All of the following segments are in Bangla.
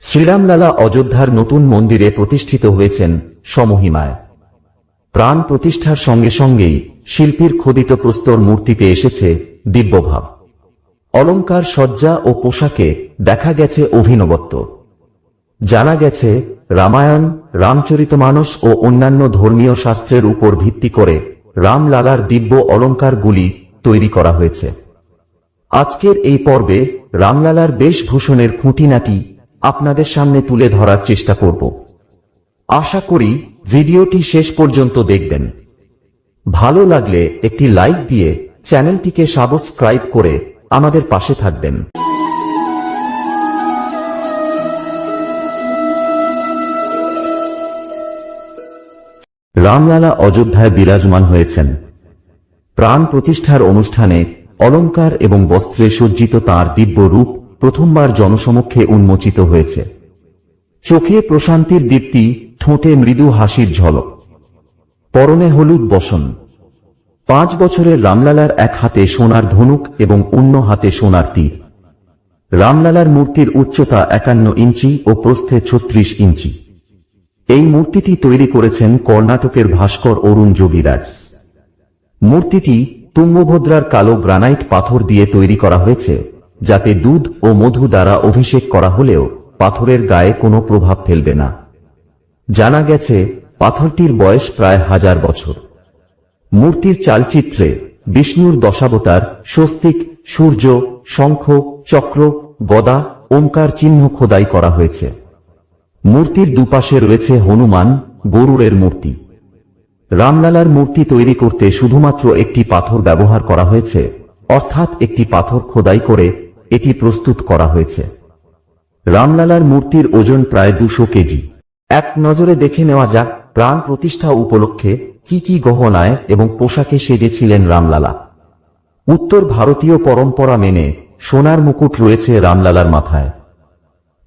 শ্রীরামলালা অযোধ্যার নতুন মন্দিরে প্রতিষ্ঠিত হয়েছেন সমহিমায়। প্রাণ প্রতিষ্ঠার সঙ্গে সঙ্গেই শিল্পীর খোদিত প্রস্তর মূর্তিতে এসেছে দিব্যভাব। অলঙ্কার সজ্জা ও পোশাকে দেখা গেছে অভিনবত্ব। জানা গেছে, রামায়ণ রামচরিতমানস ও অন্যান্য ধর্মীয় শাস্ত্রের উপর ভিত্তি করে রামলালার দিব্য অলঙ্কারগুলি তৈরি করা হয়েছে। আজকের এই পর্বে রামলালার বেশভূষণের খুঁটিনাটি আপনাদের সামনে তুলে ধরার চেষ্টা করব। আশা করি ভিডিওটি শেষ পর্যন্ত দেখবেন। ভালো লাগলে একটি লাইক দিয়ে চ্যানেলটিকে সাবস্ক্রাইব করে আমাদের পাশে থাকবেন। রামলালা অযোধ্যায় বিরাজমান হয়েছেন। প্রাণ প্রতিষ্ঠার অনুষ্ঠানে অলঙ্কার এবং বস্ত্রে সজ্জিত তার দিব্য রূপ প্রথমবার জনসমক্ষে উন্মোচিত হয়েছে। চোখে প্রশান্তির দীপ্তি, ঠোঁটে মৃদু হাসির ঝলক। পরনে হলুদ বসন। পাঁচ বছরের রামলালার এক হাতে সোনার ধনুক এবং অন্য হাতে সোনার তীর। রামলালার মূর্তির উচ্চতা একান্ন ইঞ্চি ও প্রস্থে ছত্রিশ ইঞ্চি। এই মূর্তিটি তৈরি করেছেন কর্ণাটকের ভাস্কর অরুণ যোগীরাজ। মূর্তিটি তুঙ্গভদ্রার কালো গ্রানাইট পাথর দিয়ে তৈরি করা হয়েছে। যাতে দুধ ও মধু দ্বারা অভিষেক করা হলেও পাথরের গায়ে কোনো প্রভাব ফেলবে না। জানা গেছে, পাথরটির বয়স প্রায় হাজার বছর। মূর্তির চালচিত্রে বিষ্ণুর দশাবতার স্বস্তিক, সূর্য, শঙ্খ, চক্র, গদা, ওঙ্কার চিহ্ন খোদাই করা হয়েছে। মূর্তির দুপাশে রয়েছে হনুমান, গরুড়ের মূর্তি। রামলালার মূর্তি তৈরি করতে শুধুমাত্র একটি পাথর ব্যবহার করা হয়েছে, অর্থাৎ একটি পাথর খোদাই করে এটি প্রস্তুত করা হয়েছে। রামলালার মূর্তির ওজন প্রায় দুশো কেজি। এক নজরে দেখে নেওয়া যাক, প্রাণ প্রতিষ্ঠা উপলক্ষে কি কি গহনায় এবং পোশাকে সেজেছিলেন রামলালা। উত্তর ভারতীয় পরম্পরা মেনে সোনার মুকুট রয়েছে রামলালার মাথায়।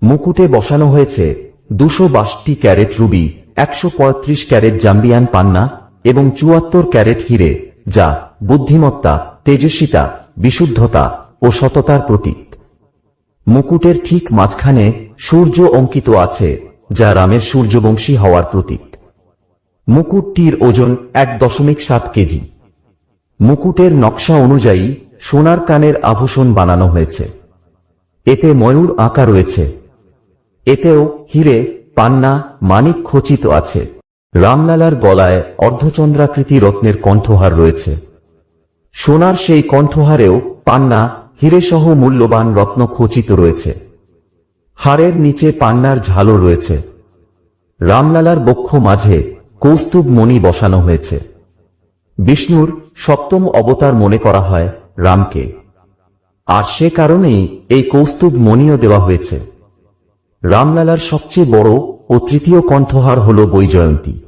মুকুটে বসানো হয়েছে দুশো বাষট্টি ক্যারেট রুবি, একশো পঁয়ত্রিশ ক্যারেট জাম্বিয়ান পান্না এবং চুয়াত্তর ক্যারেট হিরে, যা বুদ্ধিমত্তা, তেজস্বিতা, বিশুদ্ধতা ও সততার প্রতীক। মুকুটের ঠিক মাঝখানে সূর্য অঙ্কিত আছে, যা রামের সূর্যবংশী হওয়ার প্রতীক। মুকুটটির ওজন এক দশমিক সাত কেজি। মুকুটের নকশা অনুযায়ী সোনার কানের আভূষণ বানানো হয়েছে। এতে ময়ূর আঁকা রয়েছে। এতেও হিরে, পান্না মানিক খচিত আছে। রামলালার গলায় অর্ধচন্দ্রাকৃতি রত্নের কণ্ঠহার রয়েছে। সোনার সেই কণ্ঠহারেও পান্না হিরেসহ মূল্যবান রত্ন খচিত রয়েছে। হাড়ের নিচে পান্নার ঝালো রয়েছে। রামলালার বক্ষ মাঝে কৌস্তুভ মণি বসানো হয়েছে। বিষ্ণুর সপ্তম অবতার মনে করা হয় রামকে। আর সে কারণেই এই কৌস্তুভ মণিও দেওয়া হয়েছে। রামলালার সবচেয়ে বড় ও তৃতীয় কণ্ঠহার হল বৈজয়ন্তী।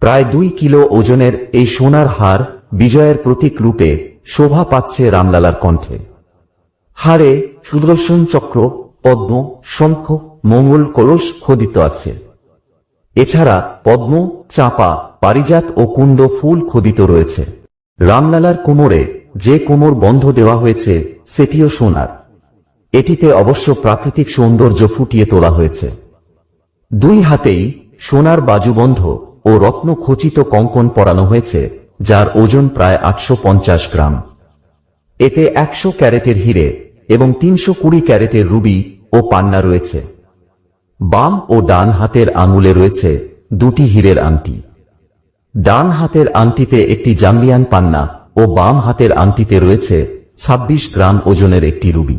প্রায় দুই কিলো ওজনের এই সোনার হার বিজয়ের প্রতীক রূপে শোভা পাচ্ছে রামলালার কণ্ঠে। হারে সুদর্শন চক্র, পদ্ম, শঙ্খ, মঙ্গল কলস খোদিত আছে। এছাড়া পদ্ম, চাপা, পারিজাত ও কুন্দ ফুল খোদিত রয়েছে। রামলালার কোমরে যে কোমর বন্ধ দেওয়া হয়েছে, সেটিও সোনার। এটিতে অবশ্য প্রাকৃতিক সৌন্দর্য ফুটিয়ে তোলা হয়েছে। দুই হাতেই সোনার বাজুবন্ধ ও রত্ন খচিত কঙ্কন পরানো হয়েছে, যার ওজন প্রায় আটশো পঞ্চাশ গ্রাম। এতে একশো ক্যারেটের হিরে এবং তিনশো কুড়ি ক্যারেটের রুবি ও পান্না রয়েছে। বাম ও ডান হাতের আঙুলে রয়েছে দুটি হীরের আংটি। ডান হাতের আংটিতে একটি জাম্বিয়ান পান্না ও বাম হাতের আংটিতে রয়েছে ২৬ গ্রাম ওজনের একটি রুবি।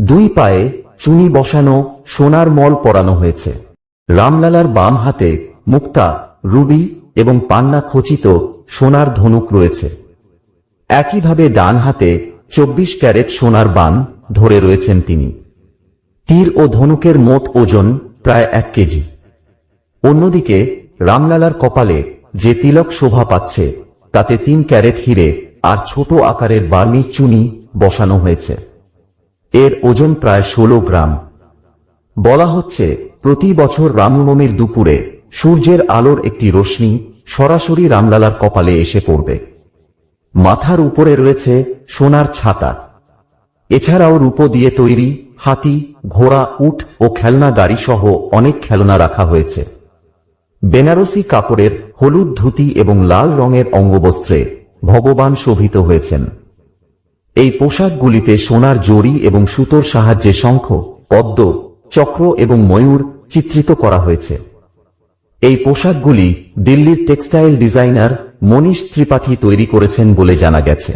দুই পায়ে চুনি বসানো সোনার মল পরানো হয়েছে। রামলালার বাম হাতে মুক্তা, রুবি এবং পান্না খচিত সোনার ধনুক রয়েছে। একইভাবে ডান হাতে চব্বিশ ক্যারেট সোনার বান ধরে রয়েছেন তিনি। তীর ও ধনুকের মোট ওজন প্রায় এক কেজি। অন্যদিকে, রামলালার কপালে যে তিলক শোভা পাচ্ছে, তাতে তিন ক্যারেট হিরে আর ছোট আকারের বার্মি চুনি বসানো হয়েছে। এর ওজন প্রায় ষোলো গ্রাম। বলা হচ্ছে, প্রতি বছর রামনবমীর দুপুরে সূর্যের আলোর একটি রশ্মি সরাসরি রামলালার কপালে এসে পড়বে। মাথার উপরে রয়েছে সোনার ছাতা। এছাড়াও রূপো দিয়ে তৈরি হাতি, ঘোড়া, উট ও খেলনা গাড়ি সহ অনেক খেলনা রাখা হয়েছে। বেনারসি কাপড়ের হলুদ ধুতি এবং লাল রঙের অঙ্গবস্ত্রে ভগবান শোভিত হয়েছেন। এই পোশাকগুলিতে সোনার জড়ি এবং সুতোর সাহায্যে শঙ্খ, পদ্ম, চক্র এবং ময়ূর চিত্রিত করা হয়েছে। এই পোশাকগুলি দিল্লির টেক্সটাইল ডিজাইনার মনীষ ত্রিপাঠী তৈরি করেছেন বলে জানা গেছে।